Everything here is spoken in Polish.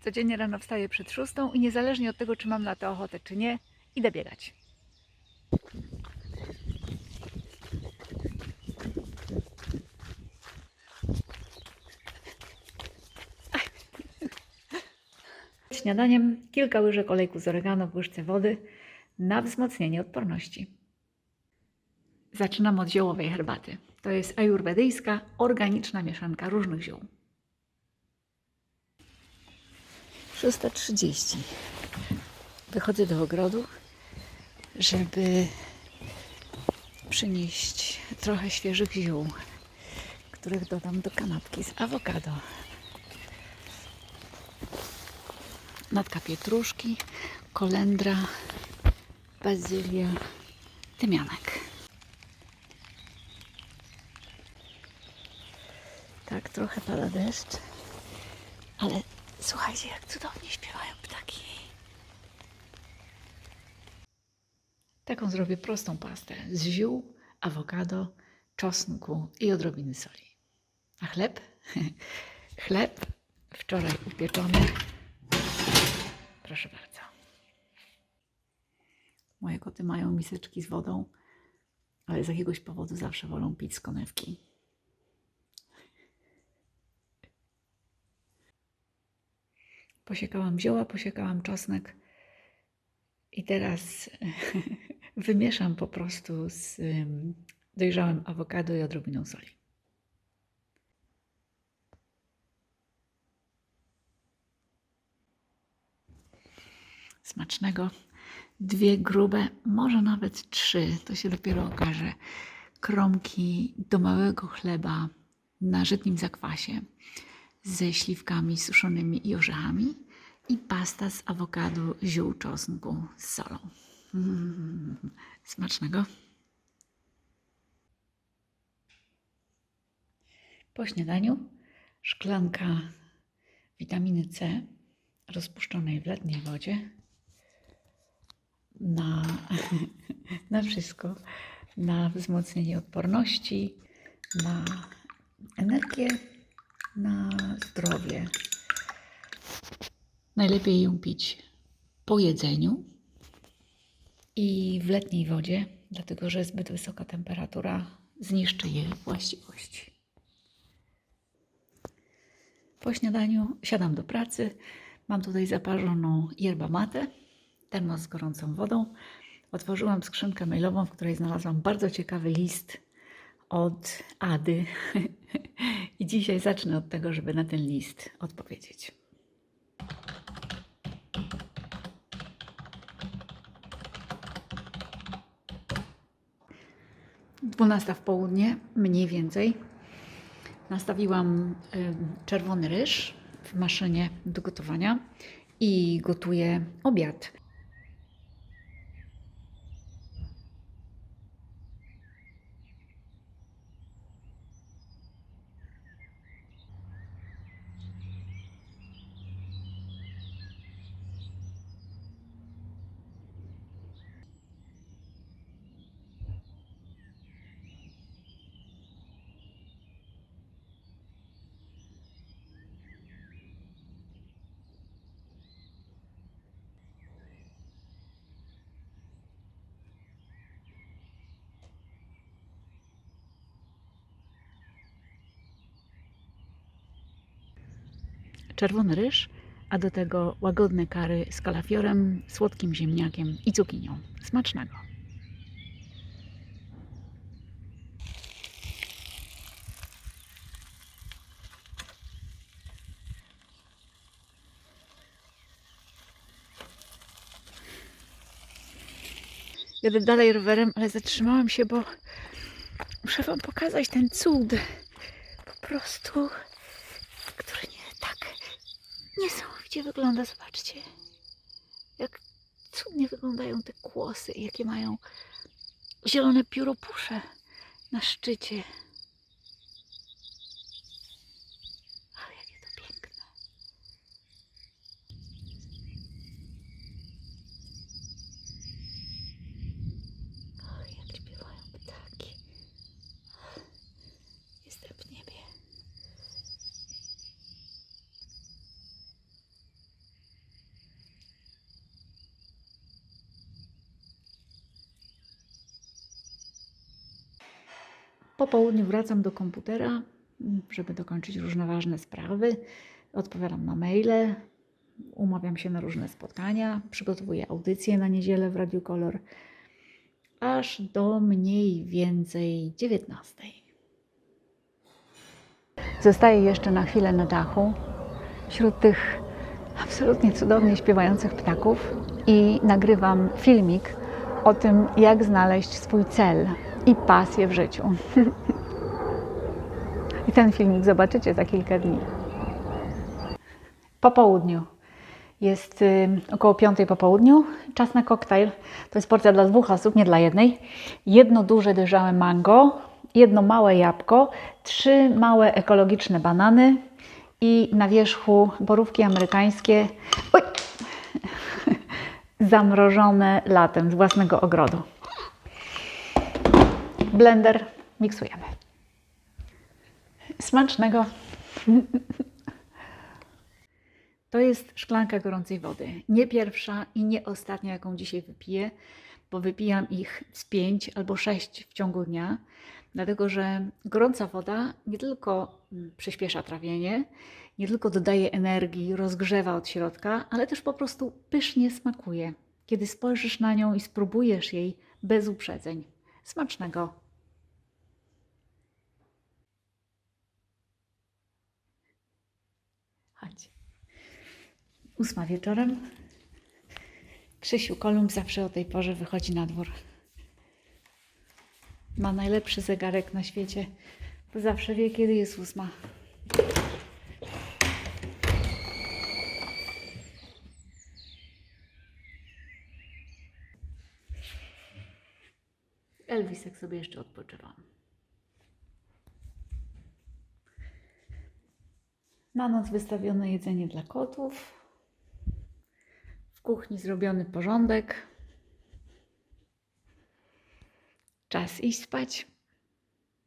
Codziennie rano wstaję przed szóstą i niezależnie od tego, czy mam na to ochotę, czy nie, idę biegać. Śniadaniem kilka łyżek olejku z oregano w łyżce wody na wzmocnienie odporności. Zaczynam od ziołowej herbaty. To jest ajurwedyjska, organiczna mieszanka różnych ziół. 6.30. Wychodzę do ogrodu, żeby przynieść trochę świeżych ziół, których dodam do kanapki z awokado. Natka pietruszki, kolendra, bazylia, tymianek. Tak, trochę pada deszcz, ale słuchajcie, jak cudownie śpiewają ptaki. Taką zrobię prostą pastę z ziół, awokado, czosnku i odrobiny soli. A chleb? chleb wczoraj upieczony. Proszę bardzo. Moje koty mają miseczki z wodą, ale z jakiegoś powodu zawsze wolą pić z konewki. Posiekałam zioła, posiekałam czosnek i teraz wymieszam po prostu z ym, dojrzałym awokado i odrobiną soli. Smacznego. Dwie grube, może nawet trzy, to się dopiero okaże. Kromki do małego chleba na żytnim zakwasie ze śliwkami suszonymi i orzechami i pasta z awokado, ziół, czosnku z solą. Mm, smacznego. Po śniadaniu szklanka witaminy C rozpuszczonej w letniej wodzie na, na wszystko, na wzmocnienie odporności, na energię, na zdrowie. Najlepiej ją pić po jedzeniu i w letniej wodzie, dlatego że zbyt wysoka temperatura zniszczy jej właściwości. Po śniadaniu siadam do pracy. Mam tutaj zaparzoną yerba mate, termos z gorącą wodą. Otworzyłam skrzynkę mailową, w której znalazłam bardzo ciekawy list od Ady. I dzisiaj zacznę od tego, żeby na ten list odpowiedzieć. 12 w południe, mniej więcej. Nastawiłam czerwony ryż w maszynie do gotowania i gotuję obiad. Czerwony ryż, a do tego łagodne kary z kalafiorem, słodkim ziemniakiem i cukinią. Smacznego. Jadę dalej rowerem, ale zatrzymałam się, bo muszę Wam pokazać ten cud. Po prostu, niesamowicie wygląda. Zobaczcie, jak cudnie wyglądają te kłosy, jakie mają zielone pióropusze na szczycie. Ale jakie to piękne. Oj, jak śpiewają ptaki. Jestem w niebie. Po południu wracam do komputera, m, żeby dokończyć różne ważne sprawy. Odpowiadam na maile, umawiam się na różne spotkania, przygotowuję audycje na niedzielę w Radiu Kolor, aż do mniej więcej 19. Zostaję jeszcze na chwilę na dachu wśród tych absolutnie cudownie śpiewających ptaków i nagrywam filmik o tym, jak znaleźć swój cel i pasję w życiu. I ten filmik zobaczycie za kilka dni. Po południu. Jest y, około piątej po południu. Czas na koktajl. To jest porcja dla dwóch osób, nie dla jednej. Jedno duże dojrzałe mango, jedno małe jabłko, trzy małe ekologiczne banany i na wierzchu borówki amerykańskie. Oj! Zamrożone latem z własnego ogrodu. Blender miksujemy. Smacznego. To jest szklanka gorącej wody. Nie pierwsza i nie ostatnia, jaką dzisiaj wypiję, bo wypijam ich z pięć albo sześć w ciągu dnia, dlatego że gorąca woda nie tylko przyspiesza trawienie, nie tylko dodaje energii, rozgrzewa od środka, ale też po prostu pysznie smakuje, kiedy spojrzysz na nią i spróbujesz jej bez uprzedzeń. Smacznego. Chodź. Ósma wieczorem. Krzysiu Kolumb zawsze o tej porze wychodzi na dwór. Ma najlepszy zegarek na świecie, bo zawsze wie, kiedy jest ósma. Elwisek sobie jeszcze odpoczywa. Na noc wystawione jedzenie dla kotów. W kuchni zrobiony porządek. Czas iść spać.